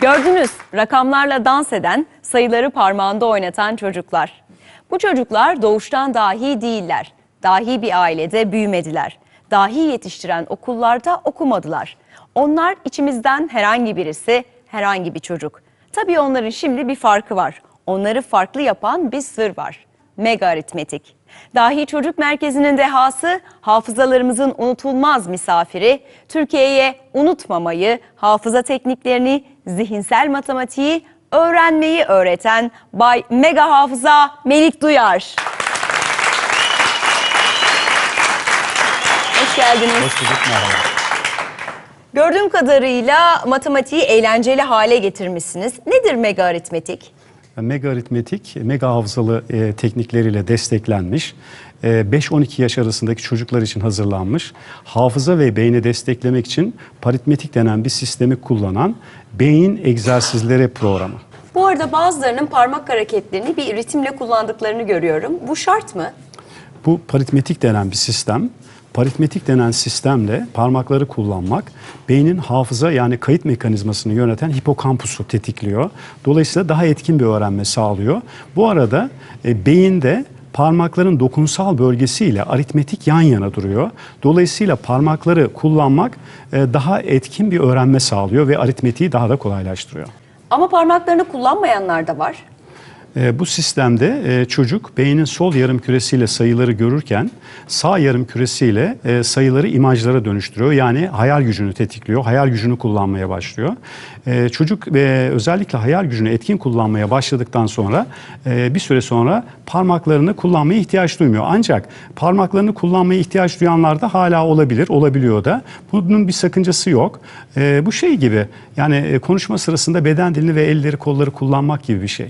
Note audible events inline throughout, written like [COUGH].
Gördünüz rakamlarla dans eden, sayıları parmağında oynatan çocuklar. Bu çocuklar doğuştan dahi değiller. Dahi bir ailede büyümediler. Dahi yetiştiren okullarda okumadılar. Onlar içimizden herhangi birisi, herhangi bir çocuk. Tabii onların şimdi bir farkı var. Onları farklı yapan bir sır var. Mega aritmetik. Dahi Çocuk Merkezi'nin dehası, hafızalarımızın unutulmaz misafiri, Türkiye'ye unutmamayı, hafıza tekniklerini, zihinsel matematiği öğrenmeyi öğreten Bay Mega Hafıza Melik Duyar. Hoş geldiniz. Hoş bulduk merhaba. Gördüğüm kadarıyla matematiği eğlenceli hale getirmişsiniz. Nedir mega aritmetik? Mega aritmetik, mega hafızalı e, teknikleriyle desteklenmiş, 5-12 yaş arasındaki çocuklar için hazırlanmış, hafıza ve beyni desteklemek için paritmetik denen bir sistemi kullanan beyin egzersizleri programı. Bu arada bazılarının parmak hareketlerini bir ritimle kullandıklarını görüyorum. Bu şart mı? Bu paritmetik denen bir sistem. Paritmetik denen sistemle parmakları kullanmak beynin hafıza yani kayıt mekanizmasını yöneten hipokampusu tetikliyor. Dolayısıyla daha etkin bir öğrenme sağlıyor. Bu arada e, beyinde parmakların dokunsal bölgesiyle aritmetik yan yana duruyor. Dolayısıyla parmakları kullanmak e, daha etkin bir öğrenme sağlıyor ve aritmetiği daha da kolaylaştırıyor. Ama parmaklarını kullanmayanlar da var. E, bu sistemde e, çocuk beynin sol yarım küresiyle sayıları görürken sağ yarım küresiyle e, sayıları imajlara dönüştürüyor. Yani hayal gücünü tetikliyor, hayal gücünü kullanmaya başlıyor. E, çocuk ve özellikle hayal gücünü etkin kullanmaya başladıktan sonra e, bir süre sonra parmaklarını kullanmaya ihtiyaç duymuyor. Ancak parmaklarını kullanmaya ihtiyaç duyanlar da hala olabilir, olabiliyor da. Bunun bir sakıncası yok. E, bu şey gibi yani e, konuşma sırasında beden dilini ve elleri kolları kullanmak gibi bir şey.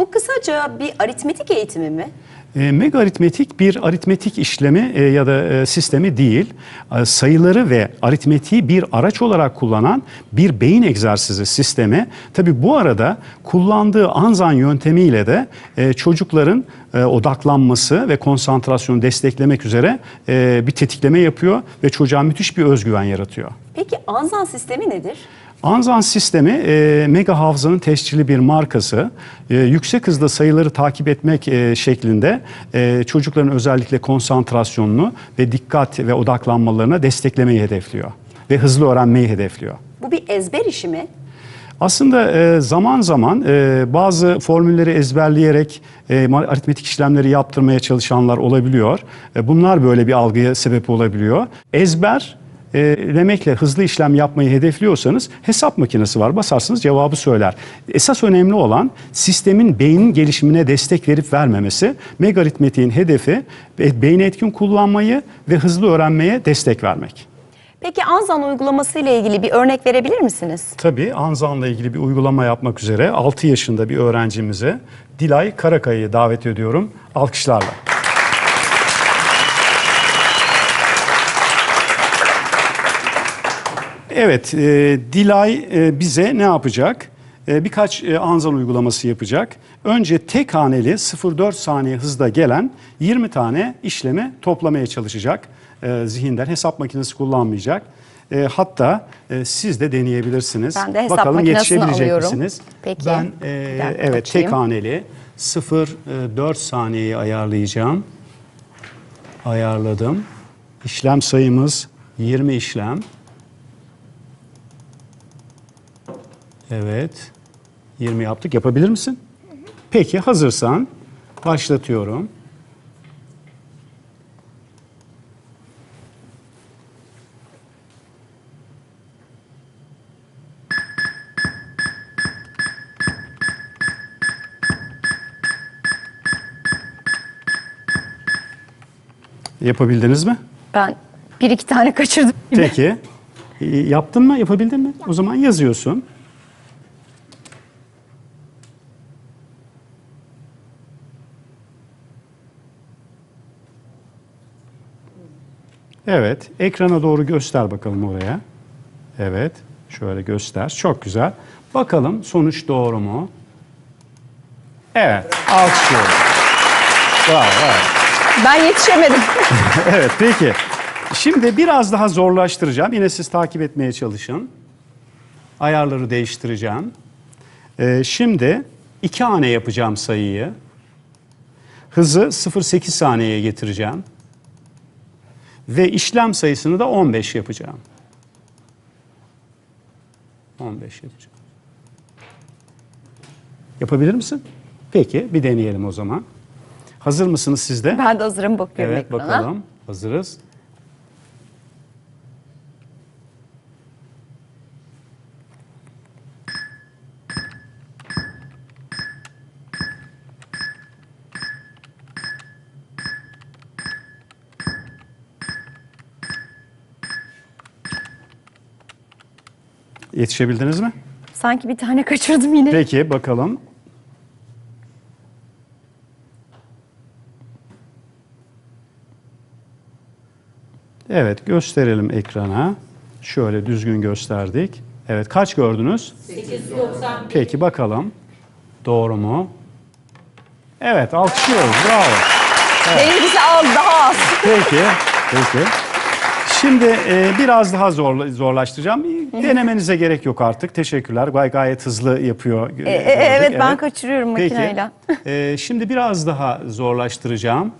Bu kısaca bir aritmetik eğitimi mi? E, mega aritmetik bir aritmetik işlemi e, ya da e, sistemi değil. E, sayıları ve aritmetiği bir araç olarak kullanan bir beyin egzersizi sistemi. Tabi bu arada kullandığı anzan yöntemiyle de e, çocukların e, odaklanması ve konsantrasyonu desteklemek üzere e, bir tetikleme yapıyor ve çocuğa müthiş bir özgüven yaratıyor. Peki Anzan sistemi nedir? Anzan sistemi e, mega hafızanın tescilli bir markası. E, yüksek hızda sayıları takip etmek e, şeklinde e, çocukların özellikle konsantrasyonunu ve dikkat ve odaklanmalarına desteklemeyi hedefliyor. Ve hızlı öğrenmeyi hedefliyor. Bu bir ezber işi mi? Aslında e, zaman zaman e, bazı formülleri ezberleyerek e, aritmetik işlemleri yaptırmaya çalışanlar olabiliyor. E, bunlar böyle bir algıya sebep olabiliyor. Ezber e, demekle hızlı işlem yapmayı hedefliyorsanız hesap makinesi var. Basarsınız cevabı söyler. Esas önemli olan sistemin beynin gelişimine destek verip vermemesi. Mega aritmetiğin hedefi e, beyni etkin kullanmayı ve hızlı öğrenmeye destek vermek. Peki Anzan uygulaması ile ilgili bir örnek verebilir misiniz? Tabii Anzan'la ilgili bir uygulama yapmak üzere 6 yaşında bir öğrencimize Dilay Karakaya'yı davet ediyorum alkışlarla. Evet, e, Dilay e, bize ne yapacak? E, birkaç e, Anzan uygulaması yapacak. Önce tek haneli 0,4 saniye hızda gelen 20 tane işlemi toplamaya çalışacak e, zihinden. Hesap makinesi kullanmayacak. E, hatta e, siz de deneyebilirsiniz. Ben de hesap Bakalım makinesini yetişebilecek alıyorum. misiniz? Peki. Ben Bir e, dakika evet açayım. tek haneli 0,4 saniyeyi ayarlayacağım. Ayarladım. İşlem sayımız 20 işlem. Evet. 20 yaptık. Yapabilir misin? Peki hazırsan başlatıyorum. Yapabildiniz mi? Ben bir iki tane kaçırdım. gibi. Peki. Yaptın mı? Yapabildin mi? O zaman yazıyorsun. Evet. Ekrana doğru göster bakalım oraya. Evet. Şöyle göster. Çok güzel. Bakalım sonuç doğru mu? Evet. Alkışlıyorum. Bravo. bravo. Ben yetişemedim. [LAUGHS] Evet peki. Şimdi biraz daha zorlaştıracağım. Yine siz takip etmeye çalışın. Ayarları değiştireceğim. Ee, şimdi iki hane yapacağım sayıyı. Hızı 0.8 saniyeye getireceğim. Ve işlem sayısını da 15 yapacağım. 15 yapacağım. Yapabilir misin? Peki bir deneyelim o zaman. Hazır mısınız siz de? Ben de hazırım bakıyorum Evet ekrana. bakalım. Hazırız. Yetişebildiniz mi? Sanki bir tane kaçırdım yine. Peki bakalım. Evet gösterelim ekrana. Şöyle düzgün gösterdik. Evet kaç gördünüz? 890. Peki bakalım. Doğru mu? Evet alkışlıyoruz. Bravo. Benimkisi az, daha az. Peki. Peki. Şimdi e, biraz daha zor, zorlaştıracağım. Denemenize gerek yok artık. Teşekkürler. Gay gayet hızlı yapıyor. E, e, evet, ben kaçırıyorum Peki. makineyle. E, şimdi biraz daha zorlaştıracağım.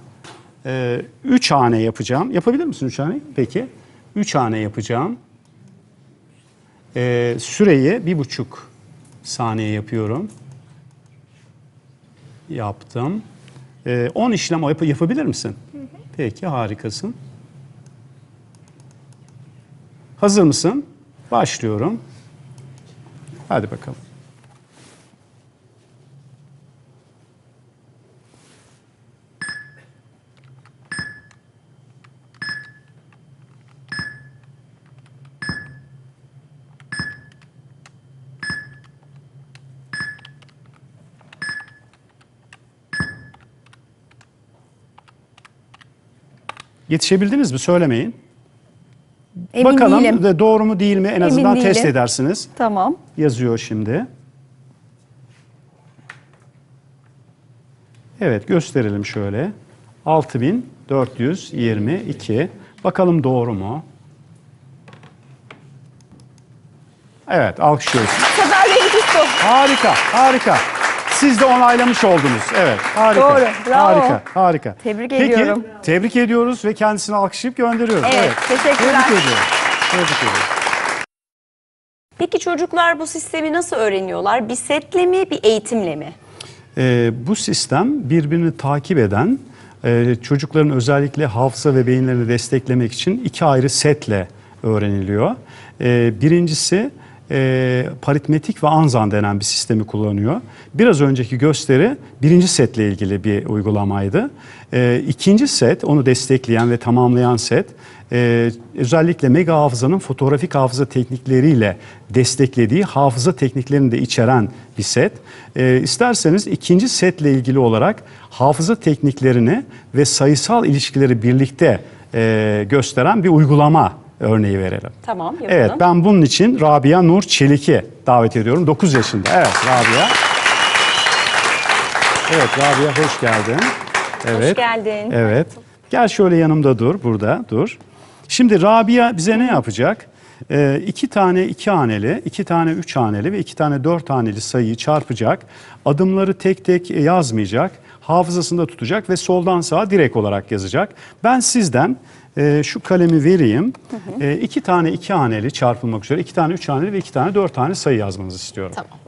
E, üç hane yapacağım. Yapabilir misin üç hane? Peki. Üç hane yapacağım. E, süreyi bir buçuk saniye yapıyorum. Yaptım. E, 10 işlem yap- yapabilir misin? Peki harikasın. Hazır mısın? Başlıyorum. Hadi bakalım. Yetişebildiniz mi? Söylemeyin. Emin Bakalım değilim. de doğru mu değil mi en Emin azından test değilim. edersiniz. Tamam. Yazıyor şimdi. Evet gösterelim şöyle. 6422. Bakalım doğru mu? Evet alkışlıyoruz. Bu sefer benimki tuttu. Harika, harika. Siz de onaylamış oldunuz. Evet, harika. Doğru, bravo. Harika, harika. Tebrik Peki, ediyorum. tebrik ediyoruz ve kendisini alkışlayıp gönderiyoruz. Evet, teşekkürler. Tebrik ediyoruz. Tebrik ediyoruz. Peki çocuklar bu sistemi nasıl öğreniyorlar? Bir setle mi, bir eğitimle mi? Ee, bu sistem birbirini takip eden e, çocukların özellikle hafıza ve beyinlerini desteklemek için iki ayrı setle öğreniliyor. Ee, birincisi e, paritmetik ve anzan denen bir sistemi kullanıyor. Biraz önceki gösteri birinci setle ilgili bir uygulamaydı. Ee, ikinci set, onu destekleyen ve tamamlayan set, e, özellikle mega hafızanın fotoğrafik hafıza teknikleriyle desteklediği hafıza tekniklerini de içeren bir set. E, isterseniz ikinci setle ilgili olarak hafıza tekniklerini ve sayısal ilişkileri birlikte e, gösteren bir uygulama örneği verelim. Tamam, yapalım. Evet, ben bunun için Rabia Nur Çelik'i davet ediyorum. 9 yaşında. Evet, Rabia. Evet, Rabia hoş geldin. Evet. geldin. Evet. Gel şöyle yanımda dur, burada dur. Şimdi Rabia bize ne yapacak? Ee, iki tane iki haneli, iki tane üç haneli ve iki tane dört haneli sayıyı çarpacak. Adımları tek tek yazmayacak. Hafızasında tutacak ve soldan sağa direkt olarak yazacak. Ben sizden e, şu kalemi vereyim. E, iki tane iki haneli çarpılmak üzere iki tane üç haneli ve iki tane dört tane sayı yazmanızı istiyorum. Tamam.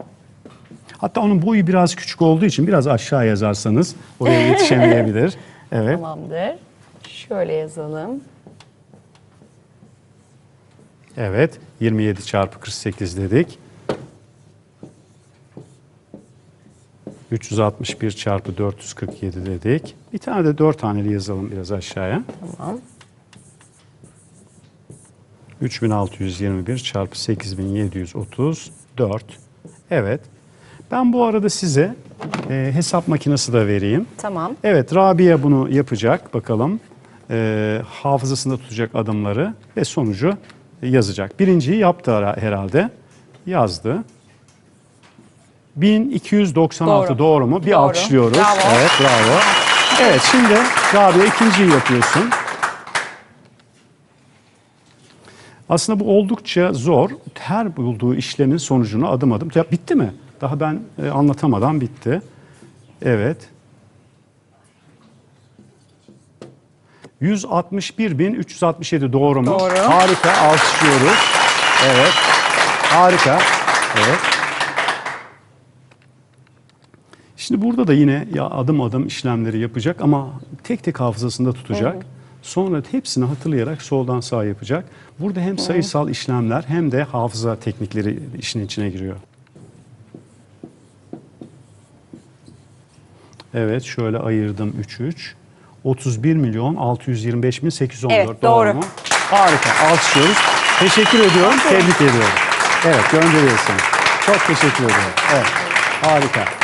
Hatta onun boyu biraz küçük olduğu için biraz aşağı yazarsanız oraya [LAUGHS] yetişemeyebilir. Evet. Tamamdır. Şöyle yazalım. Evet. 27 çarpı 48 dedik. 361 çarpı 447 dedik. Bir tane de 4 taneli yazalım biraz aşağıya. Tamam. 3621 çarpı 8734. Evet. Ben bu arada size e, hesap makinesi de vereyim. Tamam. Evet Rabia bunu yapacak bakalım. Ee, hafızasında tutacak adımları ve sonucu yazacak. Birinciyi yaptı herhalde. Yazdı. 1296 Doğru. doğru, mu? Bir Doğru. alkışlıyoruz. Bravo. Evet bravo. Evet şimdi Rabia ikinciyi yapıyorsun. Aslında bu oldukça zor. Her bulduğu işlemin sonucunu adım adım. Ya bitti mi? Daha ben e, anlatamadan bitti. Evet. 161.367 doğru mu? Doğru. Harika. Alkışlıyoruz. Evet. Harika. Evet. Şimdi burada da yine ya adım adım işlemleri yapacak ama tek tek hafızasında tutacak. Sonra hepsini hatırlayarak soldan sağa yapacak. Burada hem sayısal işlemler hem de hafıza teknikleri işin içine giriyor. Evet şöyle ayırdım 3 3. 31 milyon 625 bin 814 Evet, doğru. mu? Harika alkışlıyoruz. Teşekkür ediyorum. Tebrik ediyorum. Evet gönderiyorsun. Çok teşekkür ediyorum. Evet harika.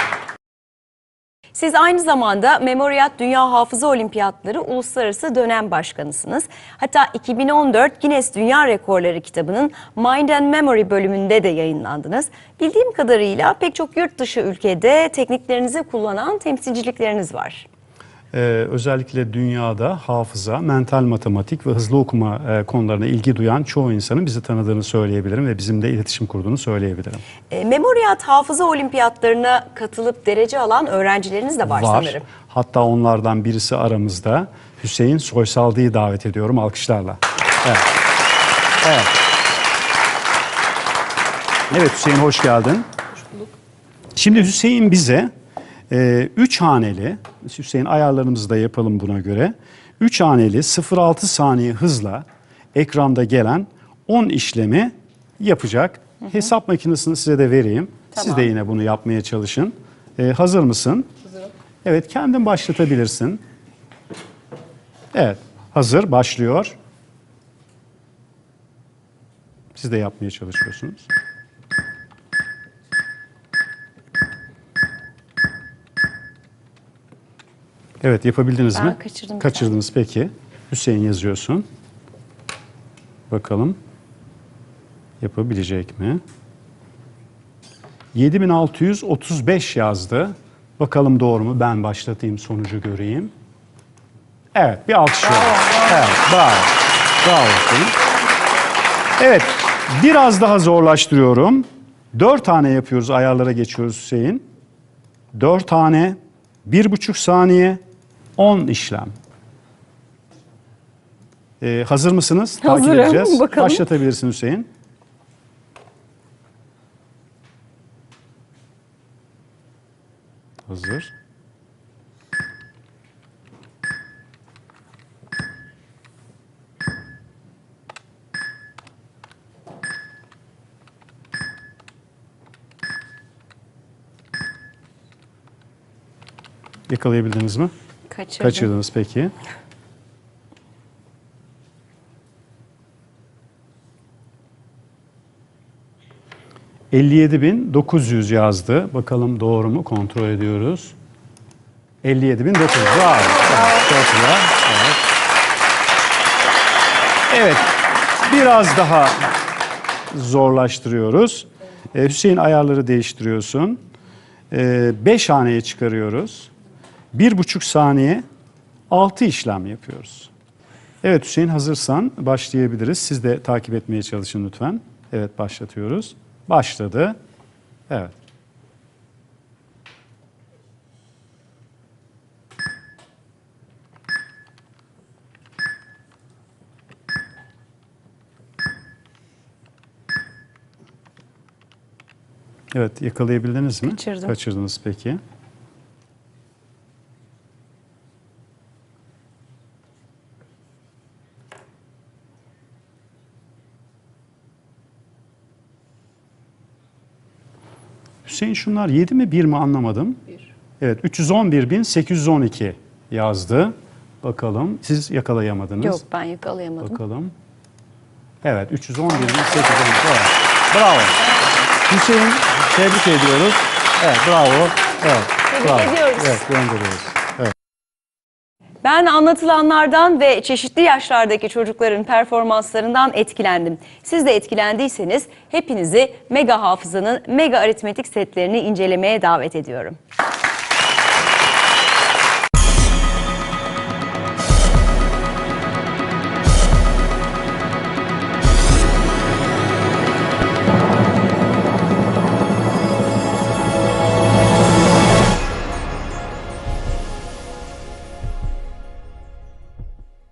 Siz aynı zamanda Memoriat Dünya Hafıza Olimpiyatları Uluslararası Dönem Başkanısınız. Hatta 2014 Guinness Dünya Rekorları kitabının Mind and Memory bölümünde de yayınlandınız. Bildiğim kadarıyla pek çok yurt dışı ülkede tekniklerinizi kullanan temsilcilikleriniz var. Ee, özellikle dünyada hafıza, mental matematik ve hızlı okuma e, konularına ilgi duyan çoğu insanın bizi tanıdığını söyleyebilirim ve bizimle iletişim kurduğunu söyleyebilirim. E, Memoriat Hafıza Olimpiyatlarına katılıp derece alan öğrencileriniz de var, sanırım. Hatta onlardan birisi aramızda. Hüseyin Soysaldı'yı davet ediyorum alkışlarla. Evet. Evet. Evet Hüseyin hoş geldin. Şimdi Hüseyin bize e, üç haneli, Hüseyin ayarlarımızı da yapalım buna göre. Üç haneli 0.6 saniye hızla ekranda gelen 10 işlemi yapacak. Hesap makinesini size de vereyim. Siz Tamam. de yine bunu yapmaya çalışın. E, hazır mısın? Hazırım. Evet kendin başlatabilirsin. Evet hazır başlıyor. Siz de yapmaya çalışıyorsunuz. Evet yapabildiniz Ben mi? kaçırdım Kaçırdınız peki. Hüseyin yazıyorsun. Bakalım yapabilecek mi? 7635 yazdı. Bakalım doğru mu? Ben başlatayım sonucu göreyim. Evet bir alkışlıyorum. Evet bravo. Bravo Hüseyin. Evet biraz daha zorlaştırıyorum. Dört tane yapıyoruz ayarlara geçiyoruz Hüseyin. Dört tane, bir buçuk saniye, on işlem. Ee, hazır mısınız? Takip Hazırım, edeceğiz. bakalım. Başlatabilirsin Hüseyin. Hazır. Yakalayabildiniz mi? Kaçırdım. Kaçırdınız peki. ...57.900 yazdı. Bakalım doğru mu? Kontrol ediyoruz. 57.900. Bravo. Evet. Evet. Evet. Biraz daha zorlaştırıyoruz. Ee, Hüseyin ayarları değiştiriyorsun. 5 haneye çıkarıyoruz. Bir buçuk saniye altı işlem yapıyoruz. Evet Hüseyin hazırsan başlayabiliriz. Siz de takip etmeye çalışın lütfen. Evet başlatıyoruz. Başladı. Evet. Evet yakalayabildiniz mi? Kaçırdım. Kaçırdınız peki. Hüseyin şunlar 7 mi 1 mi anlamadım. Evet 311.812 yazdı. Bakalım siz yakalayamadınız. Yok ben yakalayamadım. Bakalım. Evet 311.812 evet. Bravo. Hüseyin tebrik ediyoruz. Evet bravo. Evet. Tebrik bravo. ediyoruz. Evet gönderiyoruz. Ben anlatılanlardan ve çeşitli yaşlardaki çocukların performanslarından etkilendim. Siz de etkilendiyseniz hepinizi Mega Hafıza'nın Mega Aritmetik setlerini incelemeye davet ediyorum.